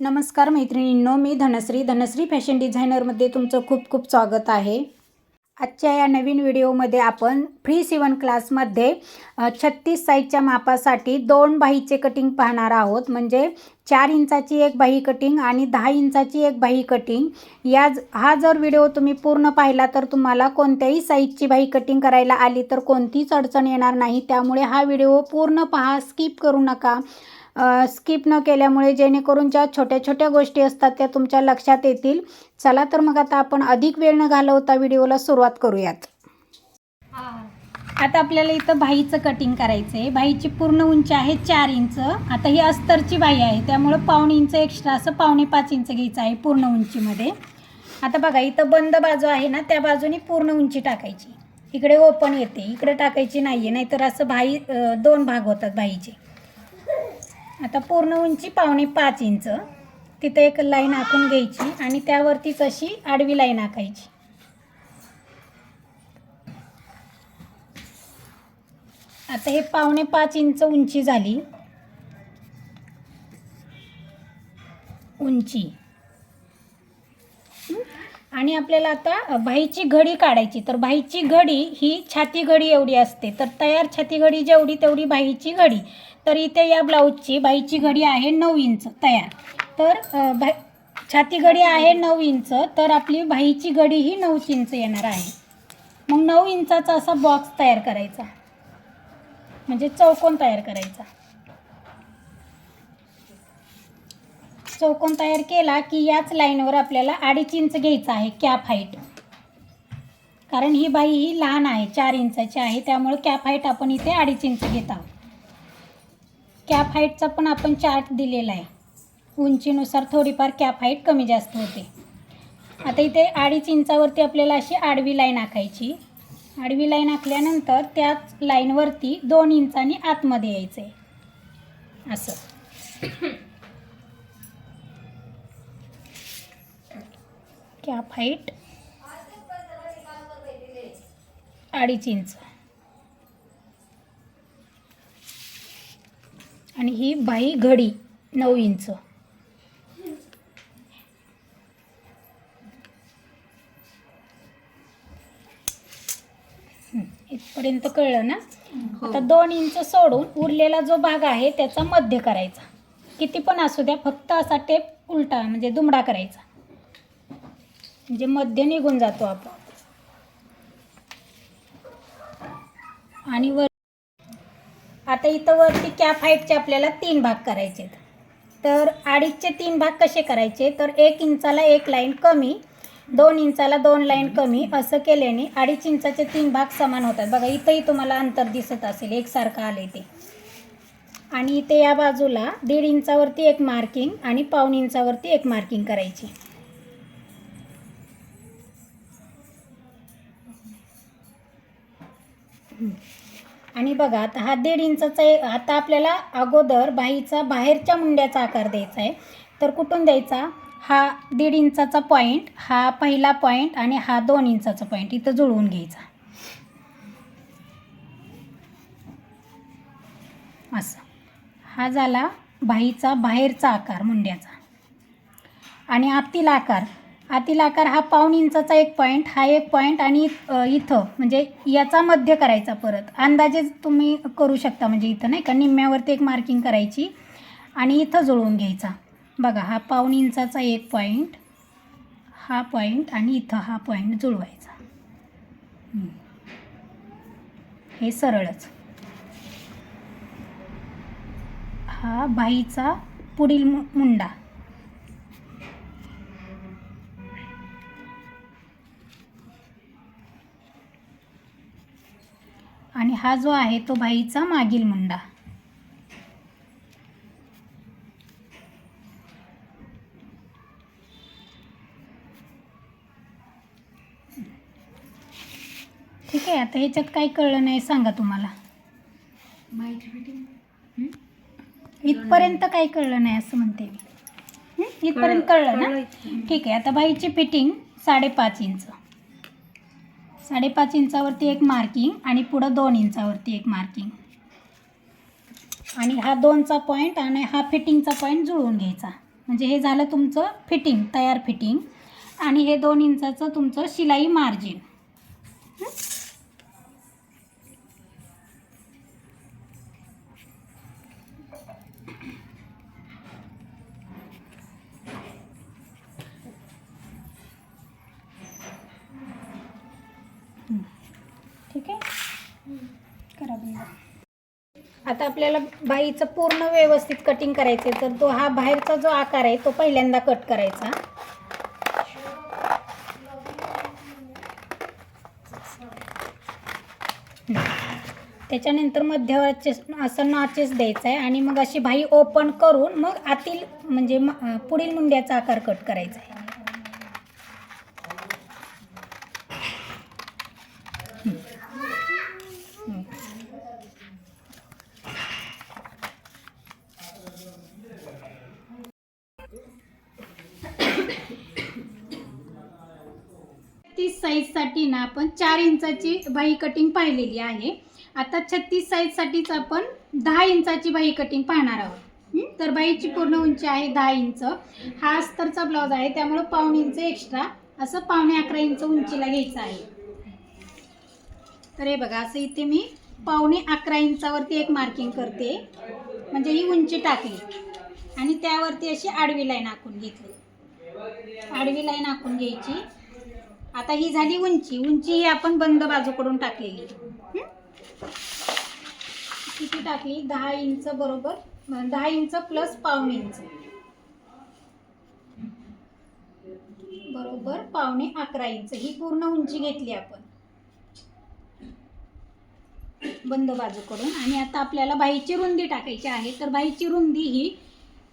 नमस्कार मैत्रिणींनो मी धनश्री. धनश्री फॅशन डिझायनरमध्ये तुमचं खूप खूप स्वागत आहे. आजच्या या नवीन व्हिडिओमध्ये आपण फ्री सिवन क्लासमध्ये छत्तीस साईजच्या मापासाठी दोन बाहीचे कटिंग पाहणार आहोत. म्हणजे चार इंचाची एक बाही कटिंग आणि दहा इंचाची एक बाही कटिंग. या हा जर व्हिडिओ तुम्ही पूर्ण पाहिला तर तुम्हाला कोणत्याही साईजची बाही कटिंग करायला आली तर कोणतीच अडचण येणार नाही. त्यामुळे हा व्हिडिओ पूर्ण पहा स्किप करू नका. स्किप न केल्यामुळे जेणेकरून ज्या छोट्या छोट्या गोष्टी असतात त्या तुमच्या लक्षात येतील. चला तर मग आता आपण अधिक वेळ न घालवता व्हिडिओला सुरुवात करूयात. आता आपल्याला इथं भाईचं कटिंग करायचं आहे भाईची पूर्ण उंची आहे चार इंच. आता ही अस्तरची बाई आहे. त्यामुळं पावणे इंच एक्स्ट्रा असं पावणे पाच इंच घ्यायचं आहे पूर्ण उंचीमध्ये. आता बघा इथं बंद बाजू आहे ना त्या बाजूनी पूर्ण उंची टाकायची. इकडे ओपन येते इकडे टाकायची नाही आहे नाहीतर असं भाई दोन भाग होतात बाईचे आता पूर्ण उंची पावणे पाच इंच. तिथं एक लाईन आखून घ्यायची आणि त्यावरतीच अशी आडवी लाईन आखायची. आता हे पावणे पाच इंच उंची झाली. उंची. आणि आपल्याला आता भाईची घडी काढायची. तर भाईची घडी ही छाती घडी एवढी असते. तर तयार छाती घडी जेवढी तेवढी भाईची घडी. तर इथे या ब्लाऊजची बाईची घडी आहे नऊ इंच तयार. तर भा बाई छाती घडी आहे नऊ इंच. तर आपली भाईची घडी ही नऊ इंच येणार आहे. मग नऊ इंचाचा असा बॉक्स तयार करायचा. म्हणजे चौकोन तयार करायचा. चौकोन तयार केला की याच लाईनवर आपल्याला अडीच इंच घ्यायचं आहे कॅप हाईट. कारण ही बाई ही लहान आहे चार इंचाची आहे त्यामुळे कॅप हाईट आपण इथे अडीच इंच घेत आहोत. कॅप हाईटचा पण आपण चार्ट दिलेला आहे. उंचीनुसार थोडीफार कॅप हाईट कमी जास्त होते. आता इथे अडीच इंचावरती आपल्याला अशी आडवी लाईन आखायची. आडवी लाईन आखल्यानंतर त्याच लाईनवरती दोन इंचांनी आतमध्ये यायचं आहे असं. कॅप हाईट अडीच इंच. आणि ही बाई घडी नऊ इंच. हं, इथपर्यंत कळलं ना? आता दोन इंच सोडून उरलेला जो भाग आहे त्याचा मध्य करायचा. किती पण असू द्या फक्त असा टेप उलटा म्हणजे दुमडा करायचा. म्हणजे मध्य निघून जातो आपण. आणि वर आता इथं वरती कॅप हाईटचे आपल्याला तीन भाग करायचे आहेत. तर अडीचचे तीन भाग कसे करायचे? तर एक इंचाला एक लाईन कमी दोन इंचाला दोन लाईन कमी असं केल्याने अडीच इंचाचे तीन भाग समान होतात. बघा इथंही तुम्हाला अंतर दिसत असेल एकसारखं आले ते. आणि इथे या बाजूला दीड इंचावरती एक मार्किंग आणि पाऊण इंचावरती एक मार्किंग करायची. आणि बघा आता हा दीड इंचाचा आता आपल्याला अगोदर बाईचा बाहेरच्या मुंड्याचा आकार द्यायचा आहे. तर कुठून द्यायचा? हा दीड इंचाचा पॉईंट हा पहिला पॉईंट आणि हा दोन इंचाचा पॉईंट इथं जुळवून घ्यायचा. असं. हा झाला बाईचा बाहेरचा आकार मुंड्याचा. आणि आतील आकार आतील आकार हा पाऊण इंचाचा एक पॉईंट हा एक पॉईंट आणि इथं. म्हणजे याचा मध्य करायचा परत. अंदाजे तुम्ही करू शकता म्हणजे इथं नाही का? निम्म्यावरती एक मार्किंग करायची आणि इथं जुळवून घ्यायचा. बघा हा पाऊण इंचाचा एक पॉईंट हा पॉईंट आणि इथं हा पॉईंट जुळवायचा. हे सरळच. हा बाईचा पुढील मु मुंडा. आणि हा जो आहे तो बाईचा मागील मुंडा. ठीक आहे आता ह्याच्यात काही कळलं नाही सांगा तुम्हाला? इथपर्यंत काही कळलं नाही असं म्हणते मी? इथपर्यंत कळलं ना? ठीक आहे आता बाईची फिटिंग साडेपाच इंच. साडेपाच इंचावरती एक मार्किंग आणि पुढं दोन इंचावरती एक मार्किंग आणि हा दोनचा पॉईंट आणि हा फिटिंगचा पॉईंट जुळवून घ्यायचा. म्हणजे हे झालं तुमचं फिटिंग तयार फिटिंग आणि हे दोन इंचाचं तुमचं शिलाई मार्जिन आपल्याला बाईचं पूर्ण व्यवस्थित कटिंग करायचं आहे तर तो हा बाहेरचा जो आकार आहे तो पहिल्यांदा कट करायचा. त्याच्यानंतर मध्यावर असं नॉचेस द्यायचं आहे आणि मग अशी बाई ओपन करून मग आतील म्हणजे पुढील मुंड्याचा आकार कट करायचा आहे छत्तीस साईजसाठी ना आपण चार इंचाची बाही कटिंग पाहिलेली आहे. आता छत्तीस साईजसाठीच आपण दहा इंचाची बाही कटिंग पाहणार आहोत. तर बाईची पूर्ण उंची आहे दहा इंच. हा अस्तरचा ब्लाऊज आहे त्यामुळं पाऊण इंच एक्स्ट्रा असं पावणे अकरा इंच उंचीला घ्यायचं आहे. तर हे बघा असं इथे मी पावणे अकरा इंचावरती एक मार्किंग करते. म्हणजे ही उंची टाकली. आणि त्यावरती अशी आडवी लाईन आखून घेतली. आडवी लाईन आखून घ्यायची. आता ही झाली उंची. उंची ही आपण बंद बाजूकडून टाकलेली. किती टाकली? दहा इंच बरोबर. दहा इंच प्लस पावणे इंच. बरोबर पावणे अकरा इंच. ही पूर्ण उंची घेतली आपण. बंद बाजूकडून. आणि आता आपल्याला बाईची रुंदी टाकायची आहे. तर बाईची रुंदी ही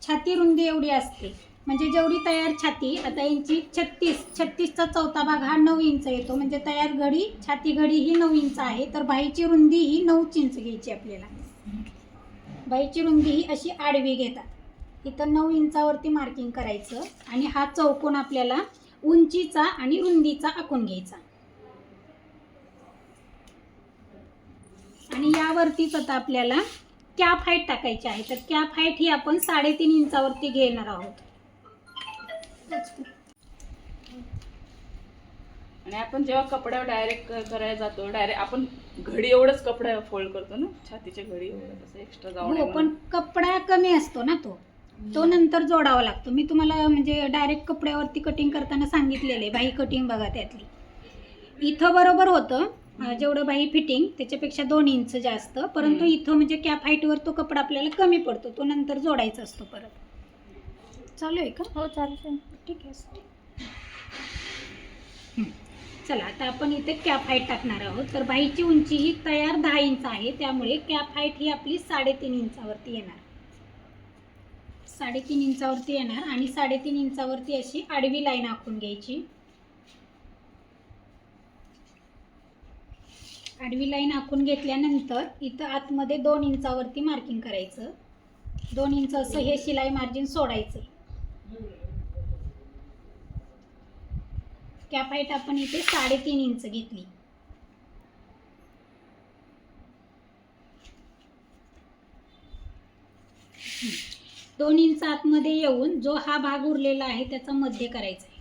छाती रुंदी एवढी असते. म्हणजे जेवढी तयार छाती आता यांची छत्तीस छत्तीसचा चौथा भाग हा नऊ इंच येतो. म्हणजे तयार घडी छाती घडी ही नऊ इंच आहे. तर बाईची रुंदी ही नऊच इंच घ्यायची आपल्याला. बाईची रुंदी ही अशी आडवी घेतात. इथं नऊ इंचावरती मार्किंग करायचं आणि हा चौकोन आपल्याला उंचीचा आणि रुंदीचा आखून घ्यायचा. आणि यावरतीच आता आपल्याला कॅप हाईट टाकायची आहे. तर कॅप हाईट ही आपण साडेतीन इंचावरती घेणार आहोत. आणि आपण जेव्हा कपड्यावर डायरेक्ट करायला जातो डायरेक्ट आपण घडी एवढंच कपडा फोल्ड करतो ना छातीच्या घडी एवढं असं एक्स्ट्रा जाऊन हो पण कपडा कमी असतो ना तो. तो नंतर जोडावा लागतो. मी तुम्हाला म्हणजे डायरेक्ट कपड्यावरती कटिंग करताना सांगितलेलं आहे. बाई कटिंग बघा त्यातली. इथं बरोबर होतं. जेवढं बाई फिटिंग त्याच्यापेक्षा दोन इंच जास्त. परंतु. इथं म्हणजे कॅप हाईटवर तो कपडा आपल्याला कमी पडतो. तो नंतर जोडायचा असतो परत. चालू आहे का? हो चालतंय. ठीक आहे चला आता आपण इथे कॅप हाईट टाकणार आहोत. तर बाईची उंची ही तयार दहा इंच आहे त्यामुळे कॅप हाईट ही आपली साडेतीन इंचावरती येणार. साडेतीन इंचावरती येणार आणि साडेतीन इंचावरती अशी आडवी लाईन आखून घ्यायची. आडवी लाईन आखून घेतल्यानंतर इथं आतमध्ये दोन इंचावरती मार्किंग करायचं. दोन इंच असं हे शिलाई मार्जिन सोडायचं. कॅप हाईट आपण इथे साडेतीन इंच घेतली. दोन इंच आतमध्ये येऊन जो हा भाग उरलेला आहे त्याचा मध्य करायचा आहे.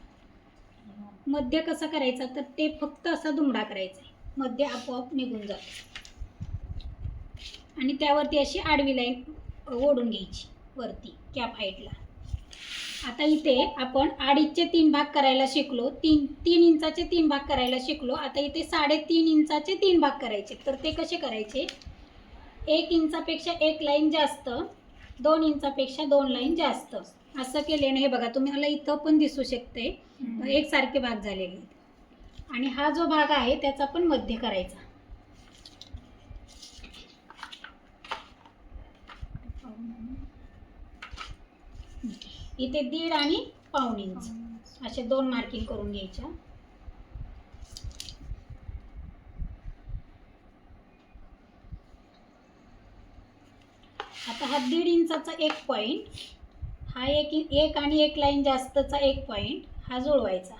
मध्य कसा करायचा? तर ते फक्त असा दुमडा करायचा आहे. मध्य आपोआप निघून जातो. आणि त्यावरती अशी आडवी लाईन ओढून घ्यायची वरती कॅप हाईटला आता इथे आपण अडीचचे तीन भाग करायला शिकलो. तीन तीन इंचाचे तीन भाग करायला शिकलो. आता इथे साडेतीन इंचाचे तीन भाग करायचे. तर ते कसे करायचे? एक इंचापेक्षा एक लाईन जास्त दोन इंचापेक्षा दोन लाईन जास्त. असं केल्याने हे बघा तुम्हाला इथं पण दिसू शकते. एकसारखे भाग झालेले. आणि हा जो भाग आहे त्याचा पण मध्य करायचा. इथे दीड आणि पाऊण इंच. असे दोन मार्किंग करून घ्यायच्या. आता हा दीड इंचाचा एक पॉईंट हा एक एक आणि एक लाईन जास्तचा एक पॉईंट हा जुळवायचा.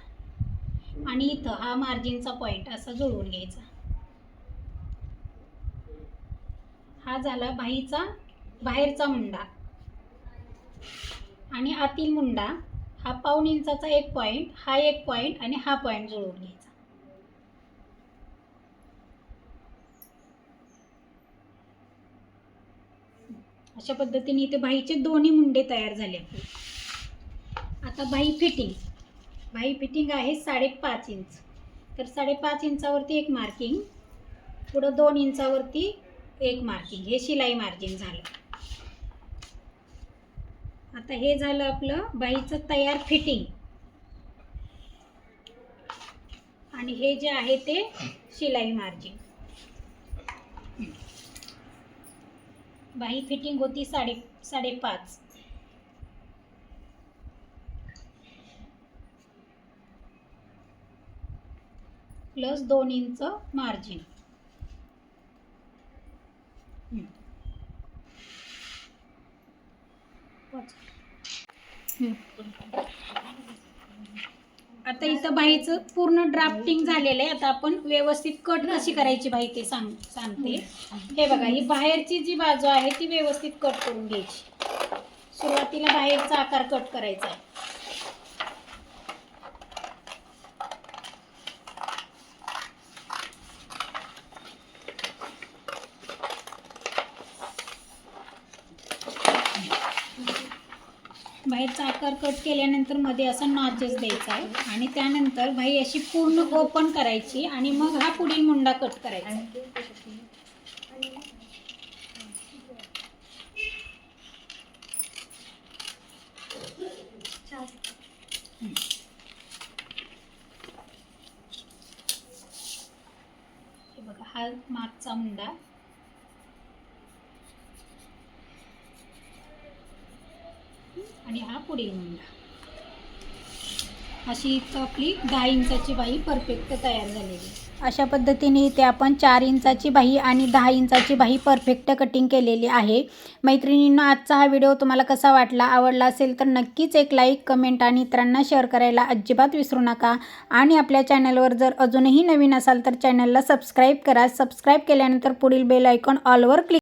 आणि इथं हा मार्जिनचा पॉईंट असा जुळवून घ्यायचा. हा झाला बाहीचा बाहेरचा मुंडा. आणि आतील मुंडा हा पाऊण इंचाचा एक पॉईंट हा एक पॉईंट आणि हा पॉईंट जुळवून घ्यायचा. अशा पद्धतीने इथे बाईचे दोन्ही मुंडे तयार झाले आपले आता बाई फिटिंग. बाई फिटिंग आहे साडेपाच इंच. तर साडेपाच इंचावरती एक मार्किंग पुढं दोन इंचावरती एक मार्किंग हे शिलाई मार्जिन झालं. आता हे झालं आपलं बाईचं तयार फिटिंग. आणि हे जे आहे ते शिलाई मार्जिन. बाई फिटिंग होती साडे साडेपाच. प्लस दोन इंच मार्जिन. आता इथं बाईचं पूर्ण ड्राफ्टिंग झालेलं आहे. आता आपण व्यवस्थित कट कशी करायची बाई ते सांग सांगते. हे बघा ही बाहेरची जी बाजू आहे ती व्यवस्थित कट करून घ्यायची. सुरुवातीला बाहेरचा आकार कट करायचा आहे. बाहेरचा आकार कट केल्यानंतरमध्ये असा नॉचेस द्यायचा आहे. आणि त्यानंतर बाई अशी पूर्ण ओपन करायची आणि मग हा पुढील मुंडा कट करायचा. बघा हा मागचा मुंडा. पुढे येऊन जा अशी इथं आपली दहा इंचाची बाई परफेक्ट तयार झालेली. अशा पद्धतीने इथे आपण चार इंचाची बाही आणि दहा इंचाची बाही परफेक्ट कटिंग केलेली आहे. मैत्रिणींनो आजचा हा व्हिडिओ तुम्हाला कसा वाटला आवडला असेल तर नक्कीच एक लाईक कमेंट आणि इतरांना शेअर करायला अजिबात विसरू नका. आणि आपल्या चॅनलवर जर अजूनही नवीन असाल तर चॅनलला सबस्क्राईब करा. सबस्क्राईब केल्यानंतर पुढील बेल आयकॉन ऑलवर क्लिक